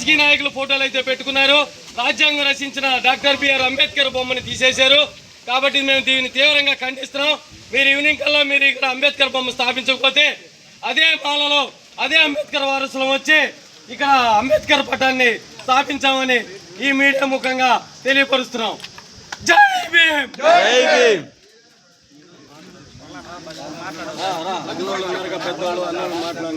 రాజకీయ నాయకుల ఫోటోలు అయితే పెట్టుకున్నారు. రాజ్యాంగం రచించిన డాక్టర్ బిఆర్ అంబేద్కర్ బొమ్మని తీసేశారు. కాబట్టి మేము దీన్ని తీవ్రంగా ఖండిస్తున్నాం. మీరు ఈవినింగ్ కల్లా మీరు ఇక్కడ అంబేద్కర్ బొమ్మ స్థాపించకపోతే అదే మాలలో అదే అంబేద్కర్ వారసులం వచ్చి ఇక్కడ అంబేద్కర్ పటాన్ని స్థాపించామని ఈ మీడియా ముఖంగా తెలియపరుస్తున్నాం. జై భీమ్! అగ్నివాళ్ళు ఉన్నారుగా పెద్దవాళ్ళు మాట్లాడి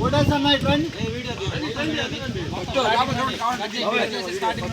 ఫోటోస్ అన్నాయి